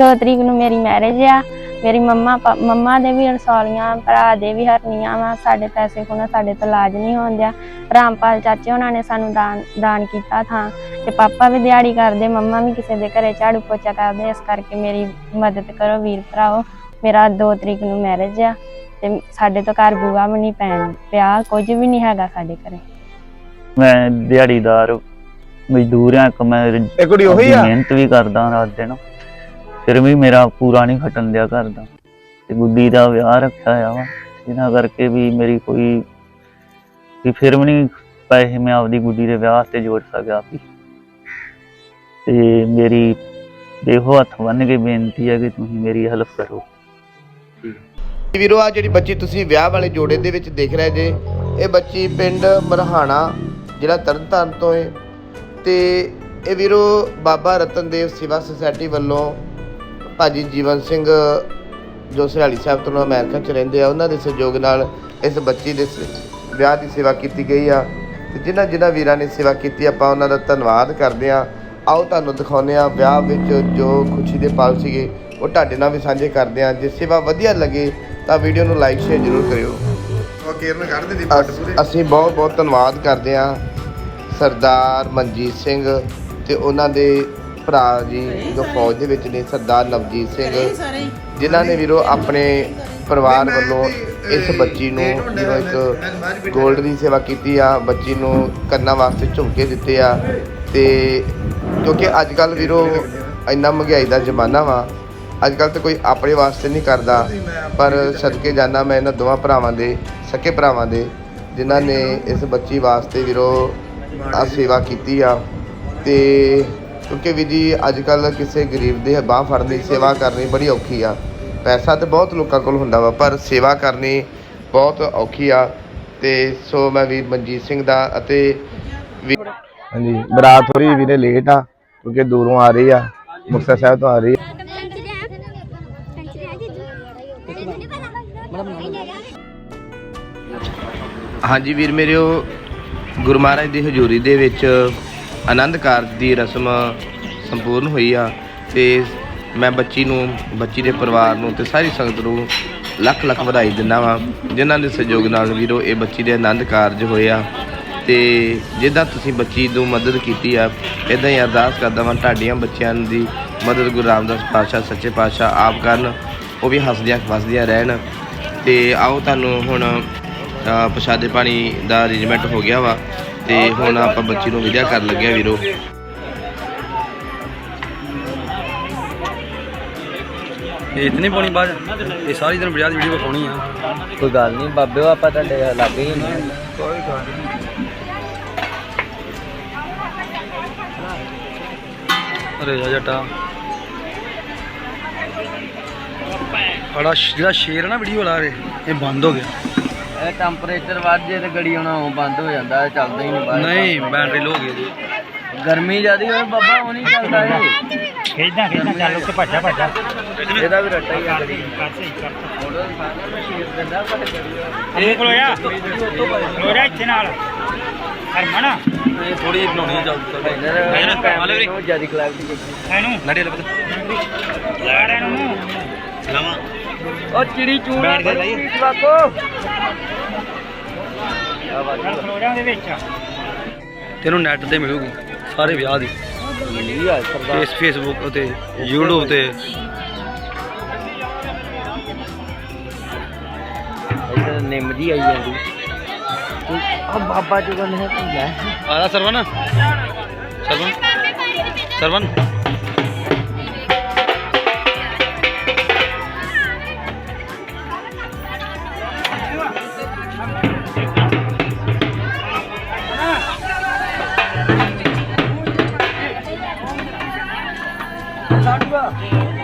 2 ਤਰੀਕ ਨੂੰ ਮੇਰੀ ਮੈਰਿਜ ਆ। ਮੇਰੀ ਮੰਮਾ ਪਾ- ਮੰਮਾ ਦੇ ਵੀ ਰਸੌਲੀਆਂ ਭਰਾ ਦੇ ਵੀ ਹਰਨੀਆਂ ਵਾ। ਸਾਡੇ ਪੈਸੇ ਕੋਲ ਸਾਡੇ ਤੋਂ ਇਲਾਜ ਨਹੀਂ ਹੁੰਦਿਆ ਰਾਮਪਾਲ ਚਾਚੇ ਉਹਨਾਂ ਨੇ ਸਾਨੂੰ ਦਾਨ ਦਾਨ ਕੀਤਾ ਥਾਂ। ਤੇ ਪਾਪਾ ਵੀ ਦਿਹਾੜੀ ਕਰਦੇ ਮੰਮਾ ਵੀ ਕਿਸੇ ਦੇ ਘਰੇ ਝਾੜੂ ਪੋਚਾ ਕਰਦੇ। ਇਸ ਕਰਕੇ ਮੇਰੀ ਮਦਦ ਕਰੋ ਵੀਰ ਭਰਾਓ। ਮੇਰਾ 2 ਤਰੀਕ ਨੂੰ ਮੈਰਿਜ ਆ। ਤੇ ਸਾਡੇ ਤੋਂ ਘਰ ਬੂਆ ਵੀ ਨਹੀਂ ਪੈਣ ਪਿਆ। ਕੁਝ ਵੀ ਨਹੀਂ ਹੈਗਾ ਸਾਡੇ ਘਰੇ। ਮੈਂ ਦਿਹਾੜੀਦਾਰ ਮਜ਼ਦੂਰ ਆ। ਇੱਕ ਮੈਂ ਇਹ ਕੁੜੀ ਉਹੀ ਆ? ਮਿਹਨਤ ਵੀ ਕਰਦਾ ਰਾਤ ਦਿਨ। ਫਿਰ ਵੀ ਮੇਰਾ ਪੂਰਾ ਨਹੀਂ ਖਟਣ ਦਿਆ ਕਰਦਾ। ਤੇ ਗੁੱਡੀ ਦਾ ਵਿਆਹ ਰੱਖਿਆ ਆ ਵਾ। ਇਹਨਾਂ ਕਰਕੇ ਵੀ ਮੇਰੀ ਕੋਈ ਵੀ ਫਿਰ ਵੀ ਨਹੀਂ ਪੈਸੇ ਮੈਂ ਆਪਦੀ ਗੁੱਡੀ ਦੇ ਵਿਆਹ ਤੇ ਜੋੜ ਸਕਿਆ ਵੀ ਤੇ ਮੇਰੀ ਦੇਖੋ ਹੱਥ ਬੰਨ ਕੇ ਬੇਨਤੀ ਹੈ ਕਿ ਤੁਸੀਂ ਮੇਰੀ ਹੈਲਪ ਕਰੋ। ਵੀਰੋ ਆ ਜਿਹੜੀ ਬੱਚੀ ਤੁਸੀਂ ਵਿਆਹ ਵਾਲੇ ਜੋੜੇ ਦੇ ਵਿੱਚ ਦੇਖ ਰਹੇ ਜੇ, ਇਹ ਬੱਚੀ ਪਿੰਡ ਮਰਹਾਣਾ ਜਿਹੜਾ ਤਰਨਤਾਰਨ ਤੋਂ ਹੈ ਤੇ ਇਹ ਵੀਰੋ, ਬਾਬਾ ਰਤਨਦੇਵ ਸੇਵਾ ਸੁਸਾਇਟੀ ਵੱਲੋਂ ਭਾਜੀ ਜੀਵਨ ਸਿੰਘ ਜੋ ਸਰਾਲੀ ਸਾਹਿਬ ਤੋਂ ਅਮਰੀਕਾ ਚ ਰਹਿੰਦੇ ਆ ਉਹਨਾਂ ਦੇ ਸਹਿਯੋਗ ਨਾਲ ਇਸ ਬੱਚੀ ਦੇ ਵਿਆਹ ਦੀ ਸੇਵਾ ਕੀਤੀ ਗਈ ਆ। ਤੇ ਜਿਨ੍ਹਾਂ ਜਿਨ੍ਹਾਂ ਵੀਰਾਂ ਨੇ ਸੇਵਾ ਕੀਤੀ ਆਪਾਂ ਉਹਨਾਂ ਦਾ ਧੰਨਵਾਦ ਕਰਦੇ ਆ। ਆਓ ਤੁਹਾਨੂੰ ਦਿਖਾਉਂਦੇ ਆ ਵਿਆਹ ਵਿੱਚ ਜੋ ਖੁਸ਼ੀ ਦੇ ਪਲ ਸੀਗੇ ਉਹ ਤੁਹਾਡੇ ਨਾਲ ਵੀ ਸਾਂਝੇ ਕਰਦੇ ਆ। ਜੇ ਸੇਵਾ ਵਧੀਆ ਲੱਗੇ ਤਾਂ ਵੀਡੀਓ ਨੂੰ ਲਾਈਕ ਸ਼ੇਅਰ ਜ਼ਰੂਰ ਕਰਿਓ। ਕੇਰਨ ਕੱਢ ਅਸ- ਅਸੀਂ ਬਹੁਤ ਬਹੁਤ ਧੰਨਵਾਦ ਕਰਦੇ ਹਾਂ ਸਰਦਾਰ ਮਨਜੀਤ ਸਿੰਘ ਤੇ ਉਹਨਾਂ ਦੇ ਭਰਾ ਜੀ ਜੋ ਫੌਜ ਦੇ ਵਿੱਚ ਨੇ, ਸਰਦਾਰ ਨਵਜੀਤ ਸਿੰਘ। ਜਿਨ੍ਹਾਂ ਨੇ ਵੀਰੋ ਆਪਣੇ ਪਰਿਵਾਰ ਵੱਲੋਂ ਇਸ ਬੱਚੀ ਨੂੰ ਜਿਵੇਂ ਇੱਕ ਗੋਲਡ ਦੀ ਸੇਵਾ ਕੀਤੀ ਆ, ਬੱਚੀ ਨੂੰ ਕੰਨਾਂ ਵਾਸਤੇ ਝੁਮਕੇ ਦਿੱਤੇ ਆ। ਤੇ ਕਿਉਂਕਿ ਅੱਜ ਕੱਲ ਵੀਰੋ ਇੰਨਾ ਮਹਿੰਗਾਈ ਦਾ ਜ਼ਮਾਨਾ ਵਾ ਅੱਜ ਕੱਲ ਤਾਂ ਕੋਈ ਆਪਣੇ ਵਾਸਤੇ ਨਹੀਂ ਕਰਦਾ। ਪਰ ਸਦਕੇ ਜਾਣਾ ਮੈਂ ਇਹਨਾਂ ਦੋਵਾਂ ਭਰਾਵਾਂ ਦੇ, ਸਕੇ ਭਰਾਵਾਂ ਦੇ, ਜਿਨ੍ਹਾਂ ਨੇ ਇਸ ਬੱਚੀ ਵਾਸਤੇ ਵੀਰੋ ਆ ਸੇਵਾ ਕੀਤੀ ਆ। ਤੇ ਕਿਉਂਕਿ ਵੀ ਜੀ ਅੱਜ ਕੱਲ ਕਿਸੇ ਗਰੀਬ ਦੇ ਬਾਹ ਫੜਨ ਦੀ ਸੇਵਾ ਕਰਨੀ ਬੜੀ ਔਖੀ ਆ। ਪੈਸਾ ਤੇ ਬਹੁਤ ਲੋਕਾਂ ਕੋਲ ਹੁੰਦਾ ਵਾ ਪਰ ਸੇਵਾ ਕਰਨੀ ਬਹੁਤ ਔਖੀ ਆ। ਤੇ ਸੋ ਮੈਂ ਵੀਰ ਮਨਜੀਤ ਸਿੰਘ ਦਾ ਅਤੇ ਵੀ- ਹਾਂਜੀ ਬਰਾਤ ਥੋੜੀ ਵੀਰੇ ਲੇਟ ਆ ਕਿਉਂਕਿ ਦੂਰੋਂ ਆ ਰਹੀ ਆ ਮੁਕਤਸਰ ਸਾਹਿਬ ਤੋਂ ਆ ਰਹੀ ਆ। ਹਾਂਜੀ ਵੀਰ ਮੇਰਿਓ ਗੁਰੂ ਮਹਾਰਾਜ ਦੀ ਹਜ਼ੂਰੀ ਦੇ ਵਿੱਚ ਆਨੰਦ ਕਾਰਜ ਦੀ ਰਸਮ ਸੰਪੂਰਨ ਹੋਈ ਆ ਤੇ ਮੈਂ ਬੱਚੀ ਨੂੰ, ਬੱਚੀ ਦੇ ਪਰਿਵਾਰ ਨੂੰ ਤੇ ਸਾਰੀ ਸੰਗਤ ਨੂੰ ਲੱਖ ਲੱਖ ਵਧਾਈ ਦਿੰਦਾ ਵਾਂ। ਜਿਨ੍ਹਾਂ ਦੇ ਸਹਿਯੋਗ ਨਾਲ ਵੀਰੋ, ਇਹ ਬੱਚੀ ਦੇ ਆਨੰਦ ਕਾਰਜ ਹੋਏ ਆ। ਤੇ ਜਿੱਦਾਂ ਤੁਸੀਂ ਬੱਚੀ ਨੂੰ ਮਦਦ ਕੀਤੀ ਆ ਇਦਾਂ ਹੀ ਅਰਦਾਸ ਕਰਦਾ ਵਾਂ ਤੁਹਾਡੀਆਂ ਬੱਚਿਆਂ ਦੀ ਮਦਦ ਗੁਰੂ ਰਾਮਦਾਸ ਪਾਤਸ਼ਾਹ, ਸੱਚੇ ਪਾਤਸ਼ਾਹ ਆਪ ਕਰਨ, ਉਹ ਵੀ ਹੱਸਦਿਆਂ ਵਸਦਿਆਂ ਰਹਿਣ। ਤੇ ਆਓ ਤੁਹਾਨੂੰ ਹੁਣ ਪ੍ਰਸ਼ਾਦੇ ਪਾਣੀ ਦਾ ਅਰੇਂਜਮੈਂਟ ਹੋ ਗਿਆ ਵਾ ਤੇ ਹੁਣ ਆਪਾਂ ਬੱਚੀ ਨੂੰ ਵਿਦਿਆ ਕਰਨ ਲੱਗਿਆ ਵੀਰੋ। ਇਹ ਇਤਨੀ ਪਾਉਣੀ ਬਾਅਦ ਇਹ ਸਾਰੀ ਦਿਨ ਵਿਆਹ ਦੀ ਵੀਡੀਓ ਪਾਉਣੀ ਆ। ਕੋਈ ਗੱਲ ਨਹੀਂ ਬਾਬੇ ਉਹ ਆਪਾਂ ਤੁਹਾਡੇ ਲਾਗੇ ਹੀ ਨੇ। ਅਰੇ ਜਾ ਜੱਟਾ। ਬੜਾ ਜਿਹੜਾ ਸ਼ੇਰ ਹੈ ਨਾ ਵੀਡੀਓ ਵਾਲਾ ਇਹ ਇਹ ਬੰਦ ਹੋ ਗਿਆ। ਇਹ ਟੈਂਪਰੇਚਰ ਵੱਧ ਜੇ ਤੇ ਗੜੀ ਆਉਣਾ ਉਹ ਬੰਦ ਹੋ ਜਾਂਦਾ ਇਹ ਚੱਲਦਾ ਹੀ ਨਹੀਂ ਬਾਹਰ। ਨਹੀਂ ਬੈਟਰੀ ਲੋ ਹੋ ਗਈ ਇਹਦੀ ਗਰਮੀ ਜਿਆਦੀ ਹੋਵੇ ਬਾਬਾ ਉਹ ਨਹੀਂ ਚੱਲਦਾ ਇਹ। ਖੇਡਾਂ ਖੇਡਾਂ ਚੱਲ ਉੱਤੇ ਭੱਜਾ ਭੱਜਾ ਇਹਦਾ ਵੀ ਰੱਟਾ ਹੀ ਆ। ਗੜੀ ਇਹ ਖਲੋਇਆ। ਖਲੋਇਆ ਇੱਥੇ ਨਾਲ। ਹਰਮਨ ਇਹ ਥੋੜੀ ਜਿਹੀ ਬਣਾਉਣੀ ਆ ਚੱਲ ਉਹ ਜਿਆਦੀ ਕਲੈਰਿਟੀ ਇਹਨੂੰ। ਨੜੇ ਲੱਗ ਲੜ ਇਹਨੂੰ। ਉਹ ਚਿੜੀ ਕੇ ਲਈ। ਜਵਾਕੋ। ਉਹਦੇ ਵਿੱਚ ਤੈਨੂੰ ਨੈਟ ਤੇ ਮਿਲੂਗੀ ਸਾਰੇ ਵਿਆਹ ਦੀ। ਆ ਫੇਸ ਫੇਸਬੁੱਕ ਤੇ YouTube ਤੇ। ਇੱਧਰ ਨਿੰਮ ਜੀ ਆਈ ਜਾਂਦੀ। ਆ ਬਾਬਾ ਜੁਗਨ ਹੈ ਤੂੰ ਲੈ। ਆਲਾ ਸਰਵਨ ਸਰਵਨ ਸਰਵਨ Yeah.